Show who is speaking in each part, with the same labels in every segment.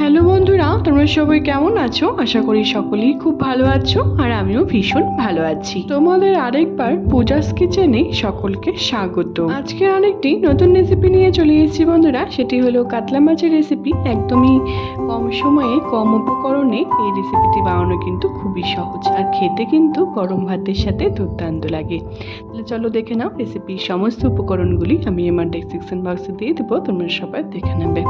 Speaker 1: Hello বন্ধুরা, তোমরা সবাই কেমন আছো? আশা করি সকলেই খুব ভালো আছো আর আমিও ভীষণ ভালো আছি। তোমাদের আরেকবার পূজাস কিচেনে সকলকে স্বাগত। আজকে আরেকটি নতুন রেসিপি নিয়ে চলে এসেছি বন্ধুরা, সেটি হলো কাতলা মাছের রেসিপি একদমই কম সময়ে, কম উপকরণে এই রেসিপিটি বানানো কিন্তু খুবই সহজ আর খেতে কিন্তু গরম ভাতের সাথে দুর্দান্ত লাগে। তাহলে চলো দেখে নাও রেসিপির সমস্ত উপকরণগুলি। আমি আমার ডেসক্রিপশন বক্সে দিয়ে দেবো, তোমরা সবাই দেখে নেবে।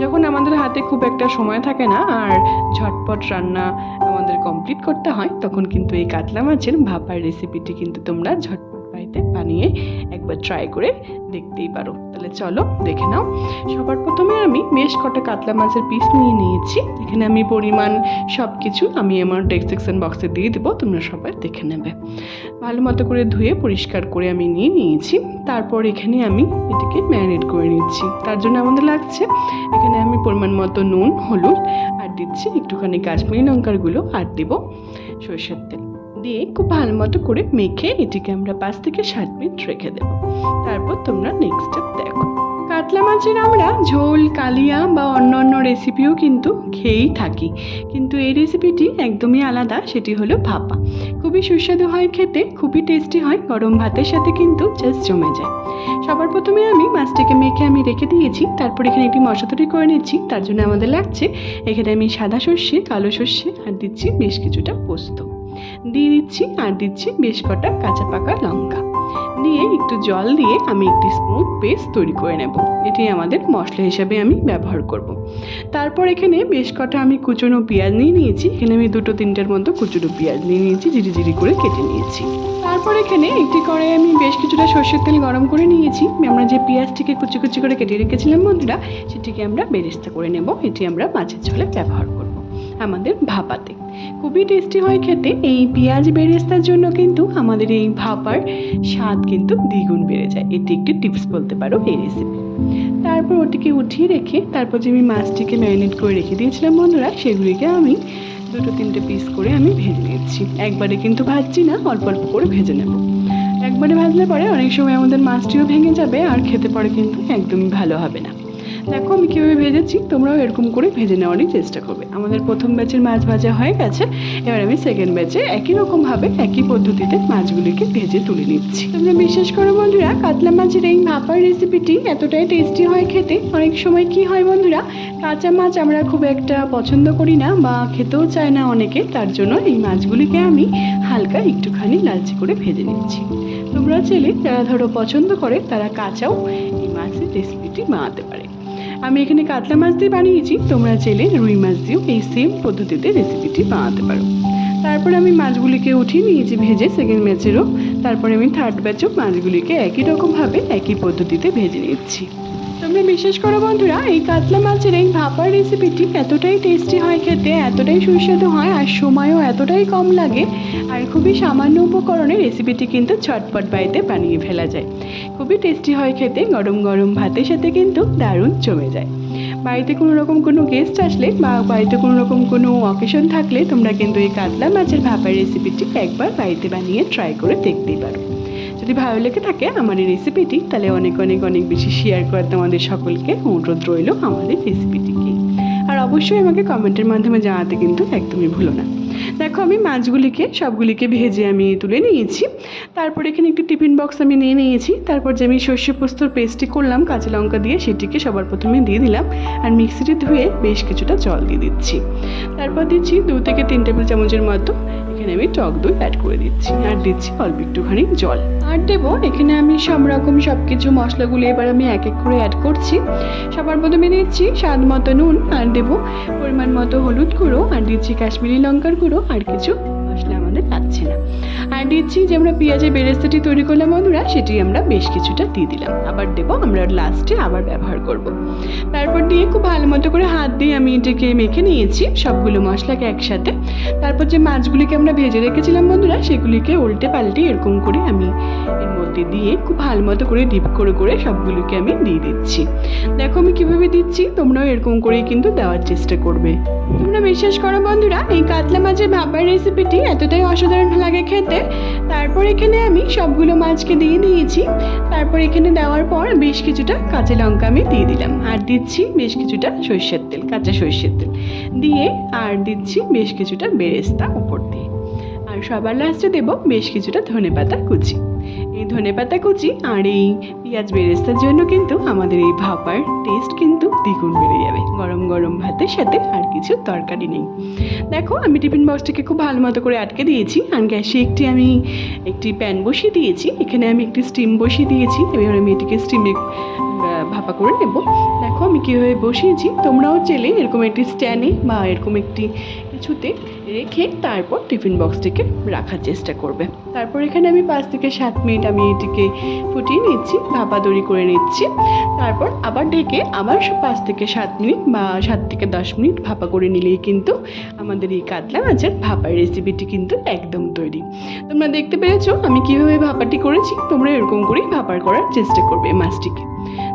Speaker 1: যখন আমাদের হাতে খুব একটা সময় থাকে না, আর ঝটপট রান্না আমাদের কমপ্লিট করতে হয়, তখন কিন্তু এই কাতলা মাছের ভাপার রেসিপিটি কিন্তু তোমরা ঝটপট বাড়িতে বানিয়ে একবার ট্রাই করে দেখতেই পারো। তাহলে চলো দেখে নাও। সবার প্রথমে আমি বেশ কটা কাতলা মাছের পিস নিয়ে নিয়েছি। এখানে আমি পরিমাণ সব কিছু আমি আমার ডেসক্রিপশন বক্সে দিয়ে দেবো, তোমরা সবাই দেখে নেবে। ভালো মতো করে ধুয়ে পরিষ্কার করে আমি নিয়ে নিয়েছি। তারপর এখানে আমি এটাকে ম্যারিনেট করে নিচ্ছি। তার জন্য আমাদের লাগছে, এখানে আমি পরিমাণ মতো নুন, হলুদ, আর দিচ্ছি একটুখানি কাশ্মীরি লঙ্কার গুঁড়ো, আর দেবো সরষের তেল। দিয়ে খুব ভালো মতো করে মেখে এটিকে আমরা পাঁচ থেকে সাত মিনিট রেখে দেবো। তারপর তোমরা নেক্সট স্টেপ দেখো। কাতলা মাছের আমরা ঝোল কালিয়া বা অন্য অন্য রেসিপিও কিন্তু খেয়েই থাকি। কিন্তু এই রেসিপিটি একদমই আলাদা, সেটি হলো ভাপা। খুবই সুস্বাদু হয় খেতে, খুবই টেস্টি হয়, গরম ভাতের সাথে কিন্তু জাস্ট জমে যায়। সবার প্রথমে আমি মাছটাকে মেখে আমি রেখে দিয়েছি, তারপর এখানে একটি মশলা তৈরি করে নিচ্ছি। তার জন্য আমাদের লাগছে, এখানে আমি সাদা সর্ষে, কালো সর্ষে, আর দিচ্ছি বেশ কিছুটা পোস্ত। দিয়ে দিচ্ছি, আর দিচ্ছি বেশ কটা কাঁচা পাকা লঙ্কা। দিয়ে একটু জল দিয়ে আমি একটি স্মুথ পেস্ট তৈরি করে নেব। এটি আমাদের মশলা হিসাবে আমি ব্যবহার করব। তারপর এখানে বেশ কটা আমি কুচনো পেঁয়াজ নিয়ে নিয়েছি। এখানে আমি দুটো তিনটের মতো কুচনো পেঁয়াজ নিয়ে নিয়েছি জিরি জিরি করে কেটে নিয়েছি। তারপর এখানে একটি কড়াই আমি বেশ কিছুটা সর্ষের তেল গরম করে নিয়েছি। আমরা যে পেঁয়াজটিকে কুচি কুচি করে কেটে রেখেছিলাম বন্ধুরা, সেটিকে আমরা বেরেস্তা করে নেব। এটি আমরা মাছের ঝোলে ব্যবহার করব আমাদের ভাপাতে। খুবই টেস্টি হয় খেতে। এই পেঁয়াজ বেরেস্তার জন্য কিন্তু আমাদের এই ভাপার স্বাদ কিন্তু দ্বিগুণ বেড়ে যায়। এটি একটি টিপস বলতে পারো এই রেসিপি তারপর ওটিকে উঠিয়ে রেখে, তারপর যে আমি মাছটিকে ম্যারিনেট করে রেখে দিয়েছিলাম বন্ধুরা, সেগুলিকে আমি দুটো তিনটে পিস করে আমি ভেজে নিচ্ছি। একবারে কিন্তু ভাজছি না, অল্প অল্প করে ভেজে নেব। একবারে ভাজলে পরে অনেক সময় আমাদের মাছটিও ভেঙে যাবে, আর খেতে পরে কিন্তু একদমই ভালো হবে না। দেখো, আমি কীভাবে ভেজেছি, তোমরাও এরকম করে ভেজে নেওয়ারই চেষ্টা করবে। আমাদের প্রথম ব্যাচের মাছ ভাজা হয়ে গেছে, এবার আমি সেকেন্ড ব্যাচে একই রকমভাবে, একই পদ্ধতিতে মাছগুলিকে ভেজে তুলে নিচ্ছি। তোমরা বিশ্বাস করো বন্ধুরা, কাতলা মাছের এই ভাপার রেসিপিটি এতটাই টেস্টি হয় খেতে। অনেক সময় কি হয় বন্ধুরা, কাঁচা মাছ আমরা খুব একটা পছন্দ করি না বা খেতেও চায় না অনেকে, তার জন্য এই মাছগুলিকে আমি হালকা একটুখানি লালচে করে ভেজে নিচ্ছি। তোমরা চাইলে যারা ধরো পছন্দ করে, তারা কাঁচাও এই মাছের রেসিপিটি বানাতে পারে। আমি এখানে কাতলা মাছ দিয়ে বানিয়েছি। তোমরা চাইলে রুই মাছ দিয়েও এই সেম পদ্ধতিতে রেসিপিটি বানাতে পারো। তারপর আমি মাছগুলিকে উঠিয়ে নিয়েছি ভেজে সেকেন্ড ব্যাচেরও তারপরে আমি থার্ড ব্যাচও মাছগুলিকে একই রকমভাবে একই পদ্ধতিতে ভেজে নিচ্ছি। তোমরা বিশ্বাস করো বন্ধুরা, এই কাতলা মাছের এই ভাপার রেসিপিটি এতটাই টেস্টি হয় খেতে, এতটাই সুস্বাদু হয় আর সময়ও এতটাই কম লাগে আর খুবই সামান্য উপকরণে রেসিপিটি কিন্তু ছটপট বাড়িতে বানিয়ে ফেলা যায়। খুবই টেস্টি হয় খেতে, গরম গরম ভাতের সাথে কিন্তু দারুণ জমে যায়। বাড়িতে কোনো রকম কোনো গেস্ট আসলে বা বাড়িতে কোনো রকম কোনো অকেশন থাকলে তোমরা কিন্তু এই কাতলা মাছের ভাপার রেসিপিটি একবার বাড়িতে বানিয়ে ট্রাই করে দেখতেই পারো। যদি ভালো লেগে থাকে আমার এই রেসিপিটি তাহলে অনেক অনেক অনেক বেশি শেয়ার করে তোমাদের সকলকে অনুরোধ রইল আমাদের রেসিপিটিকে আর অবশ্যই আমাকে কমেন্টের মাধ্যমে জানাতে কিন্তু একদমই ভুলো না। দেখো আমি মাছগুলিকে, সবগুলিকে ভেজে আমি তুলে নিয়েছি। তারপর এখানে একটি টিফিন বক্স আমি নিয়ে নিয়েছি। তারপর যে আমি সর্ষে পোস্তর পেস্টটি করলাম, কাঁচা লঙ্কা দিয়ে সেটিকে সবার প্রথমে দিয়ে দিলাম। আর মিক্সিটি ধুয়ে বেশ কিছুটা জল দিয়ে দিচ্ছি। তারপর দিচ্ছি দু থেকে তিন টেবিল চামচের মতো এখানে আমি টক দই অ্যাড করে দিচ্ছি আর দিচ্ছি অল্প একটুখানি জল। আর দেবো, এখানে আমি সব রকম সব কিছু মশলাগুলো এবার আমি এক এক করে অ্যাড করছি। সবার প্রথমে দিচ্ছি স্বাদ মতো নুন আর দেবো পরিমাণ মতো হলুদ গুঁড়ো আর দিচ্ছি কাশ্মীরি লঙ্কার গুঁড়ো আর কিছু মশলা আমাদের লাগছে না। আর দিচ্ছি যে আমরা পেঁয়াজের বেরেস্তাটি তৈরি করলাম বন্ধুরা, সেটি আমরা বেশ কিছুটা দিয়ে দিলাম। আবার দেবো, আমরা লাস্টে আবার ব্যবহার করব। তারপর দিয়ে খুব ভালো মতো করে হাত দিয়ে আমি এটাকে মেখে নিয়েছি, সবগুলো মশলাকে একসাথে। তারপর যে মাছগুলিকে আমরা ভেজে রেখেছিলাম বন্ধুরা, সেগুলিকে উল্টে পাল্টে এরকম করে আমি এর মধ্যে দিয়ে খুব ভালো মতো করে ডিপ করে করে সবগুলোকে আমি দিয়ে দিচ্ছি। দেখো আমি কীভাবে দিচ্ছি, তোমরাও এরকম করেই কিন্তু দেওয়ার চেষ্টা করবে। তোমরা বিশ্বাস করো বন্ধুরা, এই কাতলা মাছের ভাপার রেসিপিটি এতটাই অসাধারণ লাগে খেতে তারপর এখানে আমি সবগুলো মাছকে দিয়ে দিয়েছি। তারপর এখানে দেওয়ার পর বেশ কিছুটা কাঁচা লঙ্কা আমি দিয়ে দিলাম। আর দিচ্ছি বেশ কিছুটা সর্ষের তেল, কাঁচা সর্ষের তেল। দিয়ে আর দিচ্ছি বেশ কিছুটা বেরেস্তা উপর দিয়ে। আর সবার লাস্টে দেবো বেশ কিছুটা ধনে পাতা কুচি। এই ধনেপাতা কুচি আর এই পেঁয়াজ বেরেস্তার জন্য কিন্তু আমাদের এই ভাপার টেস্ট কিন্তু দ্বিগুণ বেড়ে যাবে। গরম গরম ভাতের সাথে আর কিছু তরকারি নেই। দেখো, আমি টিফিন বক্সটাকে খুব ভালো মতো করে আটকে দিয়েছি আর গ্যাসে একটি আমি একটি প্যান বসিয়ে দিয়েছি। এখানে আমি একটি স্টিম বসিয়ে দিয়েছি। এবার আমি এটিকে স্টিমে ভাপা করে নেব। দেখো, আমি কীভাবে বসিয়েছি। তোমরাও চেলে এরকম একটি স্ট্যান্ডে বা এরকম একটি কিছুতে রেখে তারপর টিফিন বক্সটিকে রাখার চেষ্টা করবে। তারপর এখানে আমি পাঁচ থেকে সাত মিনিট আমি এটিকে ফুটিয়ে নিচ্ছি ভাপা দড়ি করে নিচ্ছি। তারপর আবার ঢেকে আবার পাঁচ থেকে সাত মিনিট বা সাত থেকে দশ মিনিট ভাপা করে নিলেই কিন্তু আমাদের এই কাতলা মাছের ভাপার রেসিপিটি কিন্তু একদম তৈরি। তোমরা দেখতে পেরেছ আমি কীভাবে ভাপাটি করেছি? তোমরা এরকম করেই ভাপার করার চেষ্টা করবে মাছটিকে।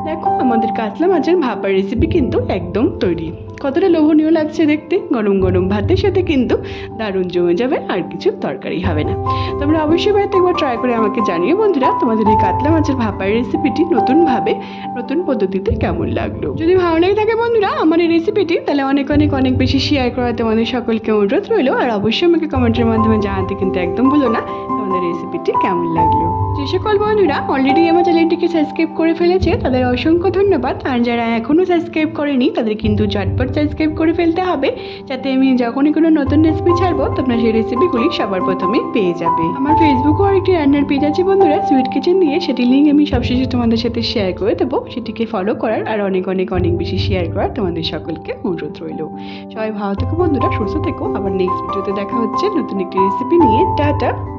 Speaker 1: দেখো, আমাদের কাতলা মাছের ভাপার রেসিপি কিন্তু একদম তৈরি। কতটা লোভনীয় লাগছে দেখতে? গরম গরম ভাতের সাথে কিন্তু দারুণ জমে যাবে আর কিছু তরকারি হবে না। তোমরা অবশ্যই বাড়িতে একবার ট্রাই করে আমাকে জানিও বন্ধুরা, তোমাদের এই কাতলা মাছের ভাপার রেসিপিটি নতুনভাবে, নতুন পদ্ধতিতে কেমন লাগল? যদি ভালো লেগে থাকে বন্ধুরা, আমার এই রেসিপিটি তাহলে অনেক অনেক অনেক বেশি শেয়ার করা তোমাদের সকলকে অনুরোধ রইল। আর অবশ্যই আমাকে কমেন্টের মাধ্যমে জানাতে কিন্তু একদম ভুলো না। তোমাদের রেসিপিটি কেমন লাগল? যে সকল বন্ধুরা অলরেডি আমার চ্যানেলটিকে সাবস্ক্রাইব করে ফেলেছে, তাদের অসংখ্য ধন্যবাদ। আর যারা এখনও সাবস্ক্রাইব করেনি, তাদের কিন্তু ঝটপট সাবস্ক্রাইব করে ফেলতে হবে, যাতে আমি যখনই কোনো নতুন রেসিপি ছাড়বো, তোমরা সেই রেসিপিগুলি সবার প্রথমে পেয়ে যাবে। আমার ফেসবুকও আরেকটি রান্নার পেজ আছে বন্ধুরা সুইট কিচেন দিয়ে। সেটি লিঙ্ক আমি সবশেষে তোমাদের সাথে শেয়ার করে দেবো। সেটিকে ফলো করার আর অনেক অনেক অনেক বেশি শেয়ার করার তোমাদের সকলকে অনুরোধ রইল। সবাই ভালো থেকো বন্ধুরা, সুস্থ থেকো। আবার নেক্সট ভিডিওতে দেখা হচ্ছে নতুন একটি রেসিপি নিয়ে। টাটা!